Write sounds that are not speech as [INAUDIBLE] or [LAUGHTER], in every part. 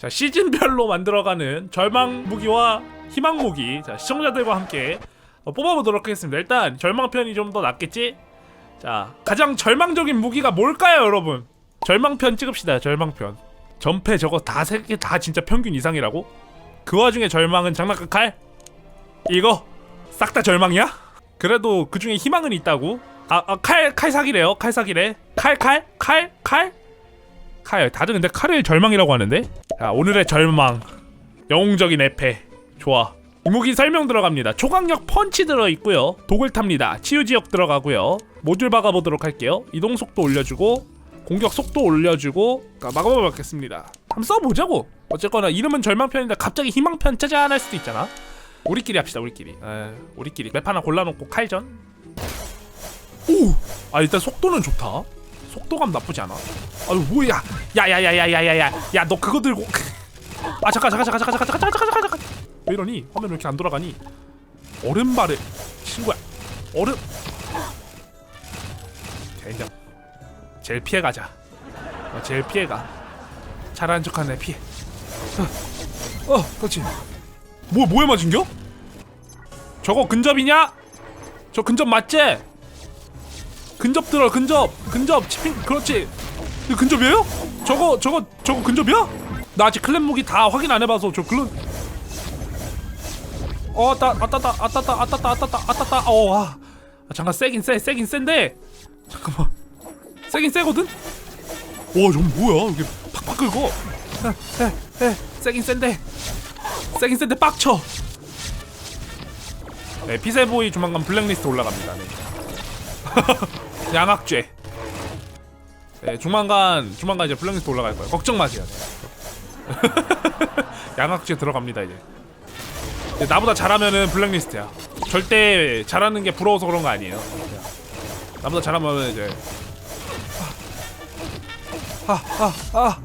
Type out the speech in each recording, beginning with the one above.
자 시즌별로 만들어가는 절망 무기와 희망 무기 자 시청자들과 함께 어, 뽑아보도록 하겠습니다. 일단 절망편이 좀 더 낫겠지? 자 가장 절망적인 무기가 뭘까요, 여러분? 절망편 찍읍시다. 절망편. 전패 저거 다 세 개 다 진짜 평균 이상이라고? 그 와중에 절망은 장난감 칼? 이거 싹 다 절망이야? 그래도 그 중에 희망은 있다고? 아칼 칼 사기래요. 칼 사기래. 칼 칼 칼 칼? 칼 다들 근데 칼을 절망이라고 하는데? 자 오늘의 절망. 영웅적인 에페. 좋아. 이무기 설명 들어갑니다. 초강력 펀치 들어있고요. 독을 탑니다. 치유지역 들어가고요. 모듈 박아보도록 할게요. 이동 속도 올려주고 공격 속도 올려주고 자, 막아보겠습니다. 한번 써보자고. 어쨌거나 이름은 절망편인데 갑자기 희망편 짜잔 할 수도 있잖아. 우리끼리 합시다 우리끼리. 에, 우리끼리. 맵 하나 골라놓고 칼전. 오! 아 일단 속도는 좋다 속도감 나쁘지 않아. 아유 뭐야 야야야야야야야 야 너 그거 들고. [LAUGHS] 아 잠깐 잠깐 잠깐 잠깐 잠깐 잠깐 잠깐 잠깐 왜 이러니? 화면 왜 이렇게 안 돌아가니? 얼음발에 친구야. 얼음. 젠장 제일 피해가자. 어, 제일 피해가. 잘하는 척하네 피해. 어, 어 그렇지. 뭐 뭐에 맞은겨? 저거 근접이냐? 저 근접 맞지? 근접 들어 근접 근접 치핑 그렇지. 근접이에요? 저거 저거 저거 근접이야? 나 아직 클랜 무기 다 확인 안 해봐서 저 클랜 어 따, 아따따 아따따 아따따 아따따 아따따 어와. 아, 잠깐 세긴 세 세긴 센데. 잠깐만. 세긴 세거든? 와 저건 뭐야? 이게 팍팍 긁어. 에, 에, 에, 세긴 센데. 세긴 센데 빡쳐. 네 피세보이 조만간 블랙리스트 올라갑니다. 네. [LAUGHS] 양악죄. 네, 조만간 조만간 이제 블랙리스트 올라갈 거예요. 걱정 마세요. [LAUGHS] 네. 양악죄 들어갑니다 이제. 네, 나보다 잘하면은 블랙리스트야. 절대 잘하는 게 부러워서 그런 거 아니에요. 나보다 잘하면 이제. 아, 아, 아. 야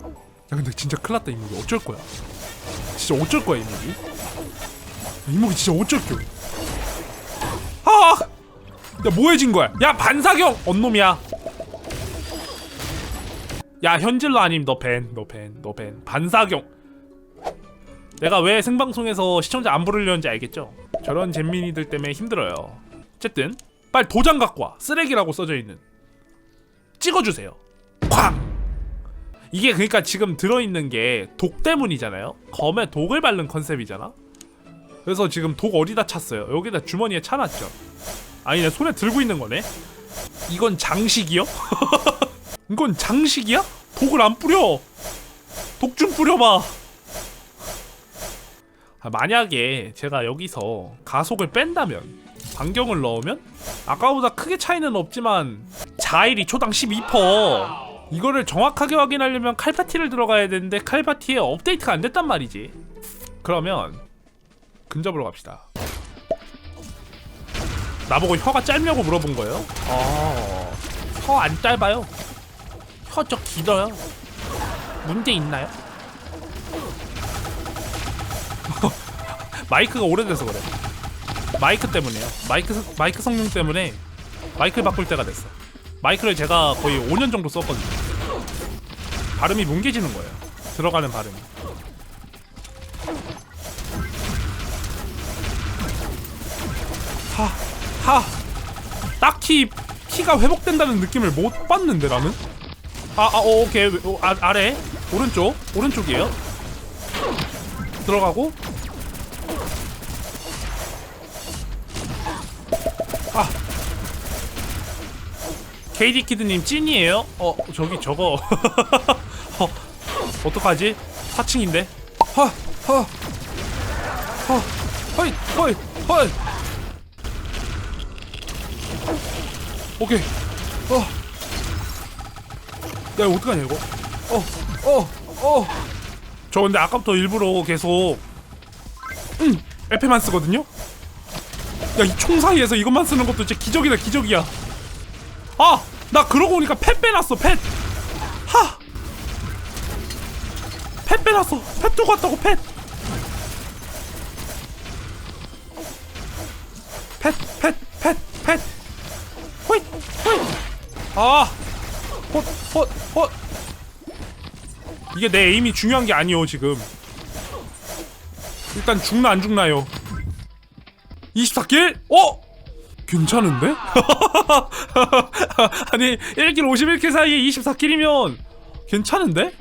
근데 진짜 큰일 났다 이목이 어쩔 거야. 진짜 어쩔 거야 이목이. 이목이 진짜 어쩔 겨. 아! 야 뭐해진 거야? 야 반사경 언놈이야. 야 현질러 아님 너 밴, 너 밴, 너 밴. 반사경. 내가 왜 생방송에서 시청자 안 부르려는지 알겠죠? 저런 잼민이들 때문에 힘들어요. 어쨌든 빨리 도장 갖고 와. 쓰레기라고 써져 있는. 찍어주세요. 쾅. 이게 그러니까 지금 들어있는 게 독 때문이잖아요. 검에 독을 바른 컨셉이잖아. 그래서 지금 독 어디다 찼어요? 여기다 주머니에 차놨죠. 아니 내 손에 들고 있는 거네. 이건 장식이요? [LAUGHS] 이건 장식이야? 독을 안 뿌려. 독 좀 뿌려봐. 아, 만약에 제가 여기서 가속을 뺀다면 반경을 넣으면 아까보다 크게 차이는 없지만 자일이 초당 12%. 이거를 정확하게 확인하려면 칼파티를 들어가야 되는데 칼파티에 업데이트가 안 됐단 말이지. 그러면 근접으로 갑시다. 나보고 혀가 짧냐고 물어본 거예요? 어, 혀안 짧아요. 혀 저 길어요. 문제 있나요? [LAUGHS] 마이크가 오래돼서 그래. 마이크 때문에요. 마이크 마이크 성능 때문에 마이크를 바꿀 때가 됐어. 마이크를 제가 거의 5년 정도 썼거든요. 발음이 뭉개지는 거예요. 들어가는 발음이. 하, 하. 딱히 피가 회복된다는 느낌을 못 받는데 나는. 아, 아, 어, 오케이. 어, 아, 아래 오른쪽 오른쪽이에요. 들어가고. 아. KD 키드님 찐이에요? 어, 저기 저거. [LAUGHS] 어, 어떡하지? 4층인데. 허, 허, 허, 허이, 허이, 허이. 오케이. 어. 야, 이거 어떡하냐, 이거? 어, 어, 어. 저 근데 아까부터 일부러 계속, 음, 에페만 쓰거든요? 야, 이 총 사이에서 이것만 쓰는 것도 진짜 기적이다, 기적이야. 아! 나 그러고 보니까 펫 빼놨어, 펫! 하! 펫 빼놨어! 펫 두고 왔다고, 펫! 펫, 펫, 펫, 펫! 아! 헛, 헛, 헛! 이게 내 에임이 중요한 게 아니오 지금 일단 죽나 안 죽나요 24킬? 어? 괜찮은데? [LAUGHS] 아니 1킬 51킬 사이에 24킬이면 괜찮은데?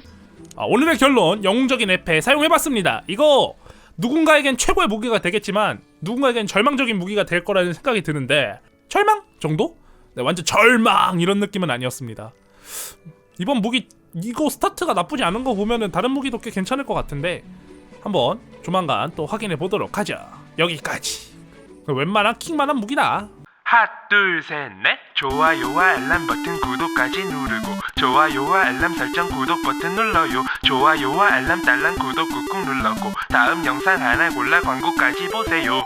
아, 오늘의 결론 영웅적인 에페 사용해봤습니다 이거 누군가에겐 최고의 무기가 되겠지만 누군가에겐 절망적인 무기가 될 거라는 생각이 드는데 절망 정도? 네, 완전 절망 이런 느낌은 아니었습니다. 이번 무기 이거 스타트가 나쁘지 않은 거 보면은 다른 무기도 꽤 괜찮을 것 같은데 한번 조만간 또 확인해 보도록 하죠. 여기까지. 웬만한 킹만한 무기다. 하나 둘셋넷. 좋아요와 알람 버튼 구독까지 누르고 좋아요와 알람 설정 구독 버튼 눌러요. 좋아요와 알람 딸랑 구독 꾹꾹 눌러고 다음 영상 하나 골라 광고까지 보세요